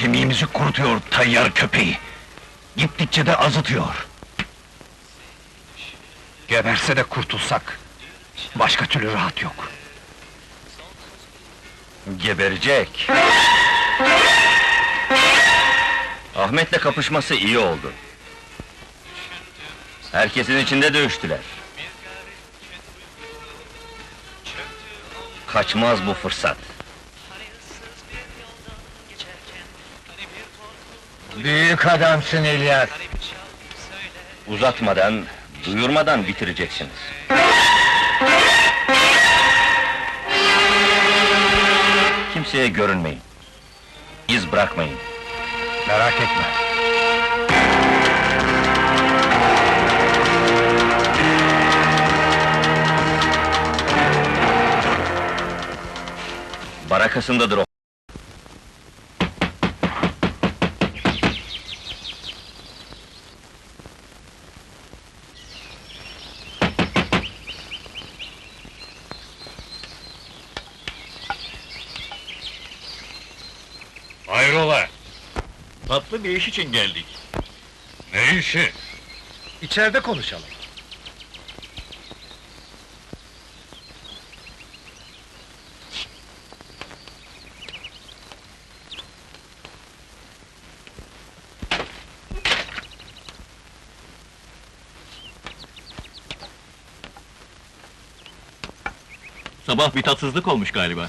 Kemiğimizi kurutuyor tayyar köpeği. Gittikçe de azıtıyor. Geberse de kurtulsak. Başka türlü rahat yok. Geberecek. Ahmet'le kapışması iyi oldu. Herkesin içinde dövüştüler. Kaçmaz bu fırsat. Büyük adamsın İlyas. Uzatmadan, duyurmadan bitireceksiniz. Kimseye görünmeyin. İz bırakmayın. Merak etme. Barakasındadır o. Hayrola? Tatlı bir iş için geldik. Ne işi? İçeride konuşalım. Sabah bir tatsızlık olmuş galiba.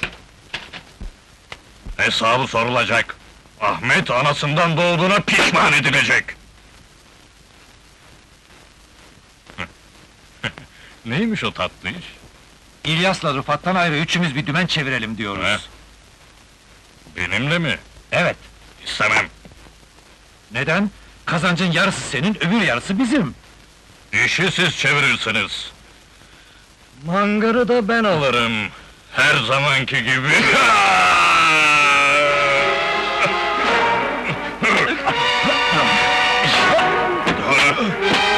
Hesabı sorulacak. Ahmet anasından doğduğuna pişman edilecek. Neymiş o tatlı iş? İlyas'la Rıfat'tan ayrı üçümüz bir dümen çevirelim diyoruz. He? Benimle mi? Evet. İstemem. Neden? Kazancın yarısı senin, öbür yarısı bizim. İşi siz çevirirsiniz. Mangarı da ben alırım. Her zamanki gibi. Bye.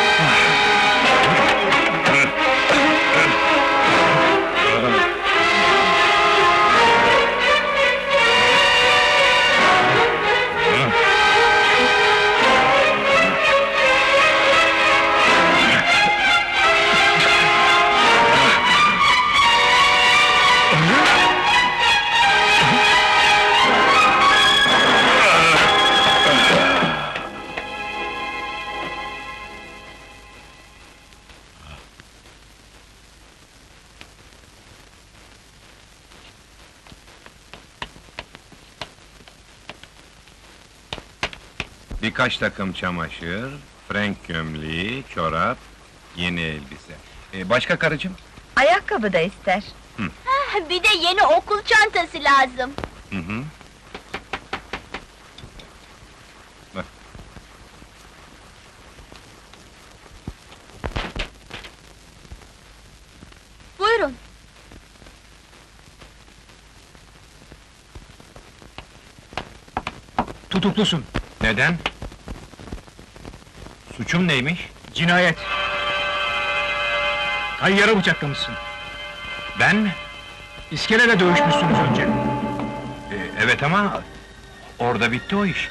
Birkaç takım çamaşır, frenk gömleği, çorap, yeni elbise. Ee, başka karıcığım? Ayakkabı da ister. Bir de yeni okul çantası lazım. Hı hı. Buyurun. Tutuklusun. Neden? Suçum neymiş? Cinayet. Tayyarı bıçaklamışsın. Ben mi? İskeleyle dövüşmüşsünüz önce. Ee, evet ama... Orada bitti o iş.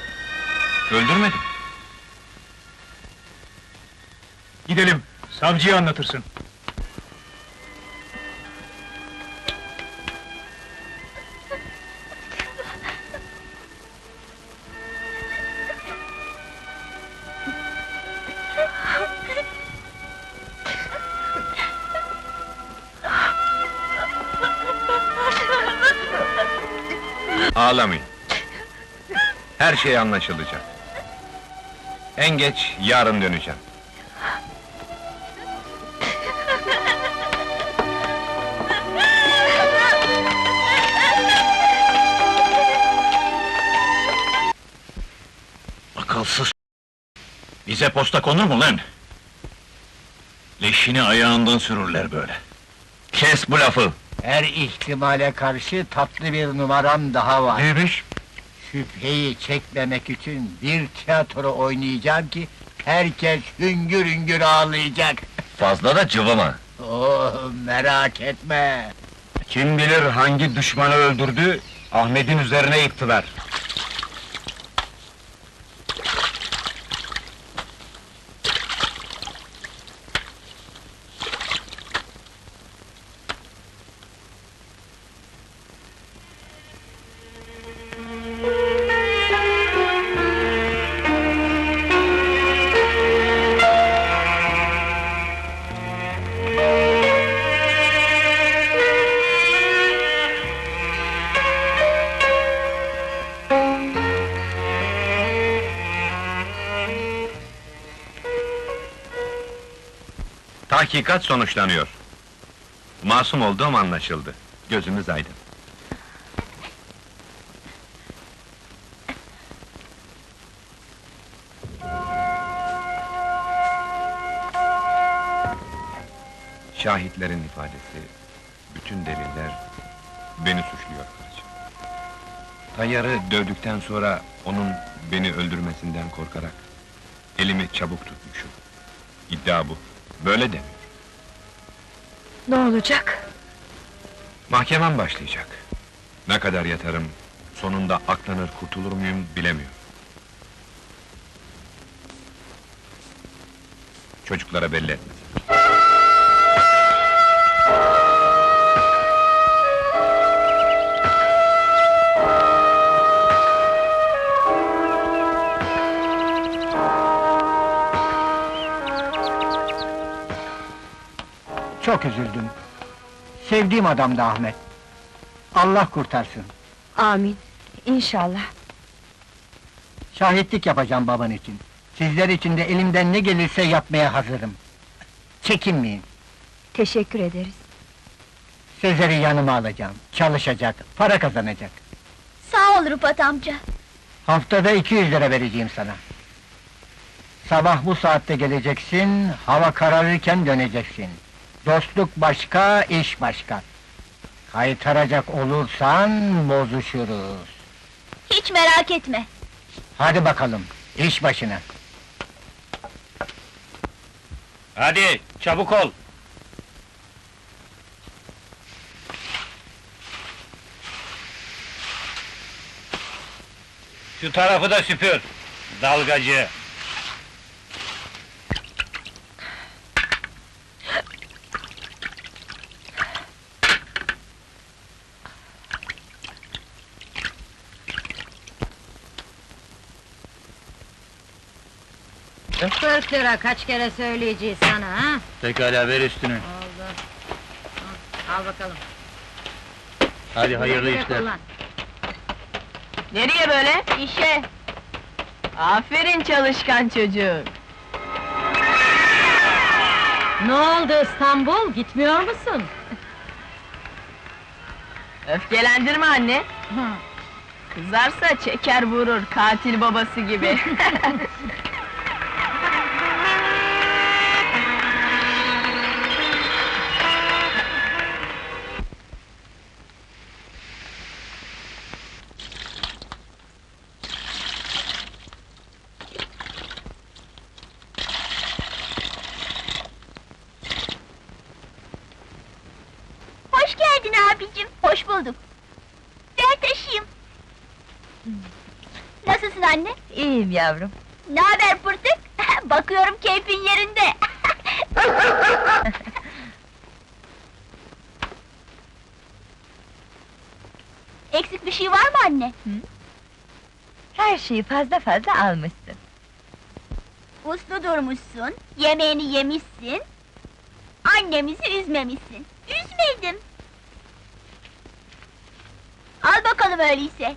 Öldürmedim. Gidelim, savcıya anlatırsın. Ağlamayın. Her şey anlaşılacak. En geç yarın döneceğim. Akılsız Bize posta konur mu lan? Leşini ayağından sürürler böyle. Kes bu lafı! Her ihtimale karşı tatlı bir numaram daha var. Neymiş? Şüpheyi çekmemek için bir tiyatro oynayacağım ki herkes hüngür hüngür ağlayacak. Fazla da cıvıma. Oh merak etme. Kim bilir hangi düşmanı öldürdü, Ahmet'in üzerine yıktılar. Hakikat sonuçlanıyor. Masum olduğum anlaşıldı. Gözümüz aydın. Şahitlerin ifadesi, bütün deliller beni suçluyor karıcığım. Tayyarı dövdükten sonra onun beni öldürmesinden korkarak elimi çabuk tutmuşum. İddia bu. Böyle demiyor. Ne olacak? Mahkemem başlayacak. Ne kadar yatarım, sonunda aklanır kurtulur muyum bilemiyorum. Çocuklara belli etmez. Çok üzüldüm. Sevdiğim adamdı Ahmet. Allah kurtarsın. Amin. İnşallah. Şahitlik yapacağım baban için. Sizler için de elimden ne gelirse yapmaya hazırım. Çekinmeyin. Teşekkür ederiz. Sezer'i yanıma alacağım. Çalışacak, para kazanacak. Sağ ol Rıfat amca. Haftada 200 lira vereceğim sana. Sabah bu saatte geleceksin, hava kararırken döneceksin. Dostluk başka, iş başka. Kaytaracak olursan bozuşuruz. Hiç merak etme. Hadi bakalım, iş başına. Hadi, çabuk ol! Şu tarafı da süpür, dalgacı! Kırk lira kaç kere söyleyeceğiz sana ha? Pekala, ver üstünü. Oldu. Al, al bakalım. Hadi hayırlı Güle işler. kullan. Nereye böyle? İşe. Aferin çalışkan çocuğum. Ne oldu İstanbul? Gitmiyor musun? Öfkelendirme anne. Kızarsa çeker vurur, katil babası gibi. bulduk. Ver taşıyayım. Nasılsın anne? İyiyim yavrum. Ne haber pırtık? Bakıyorum keyfin yerinde. Eksik bir şey var mı anne? Her şeyi fazla fazla almışsın. Uslu durmuşsun, yemeğini yemişsin, annemizi üzmemişsin. Üzmedim. Bakalım öyleyse.